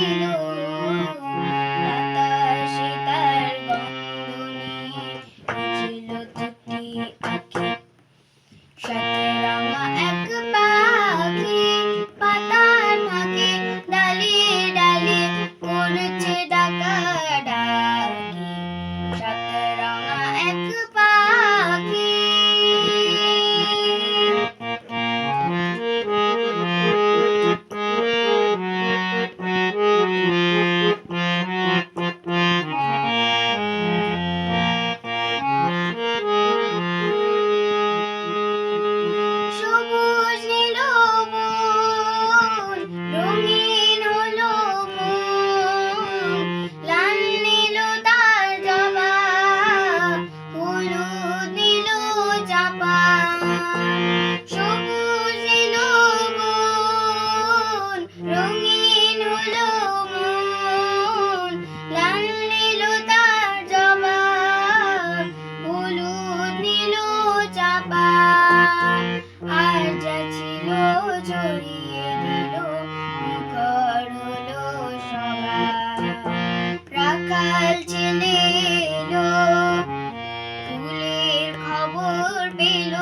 niño. ছড়িয়ে দিল মুখর হলো সবার প্রাকাল ছেলে এলো ফুলের খবর পেল।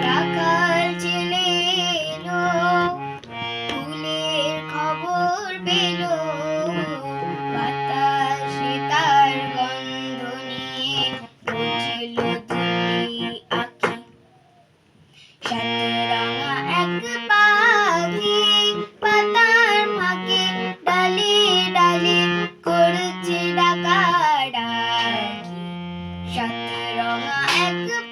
প্রাকাল ছেলে এলো ফুলের খবর পেল। বাতাসে তার গন্ধ নিয়ে বুঝল দুটি আঁখি Yeah. Yeah.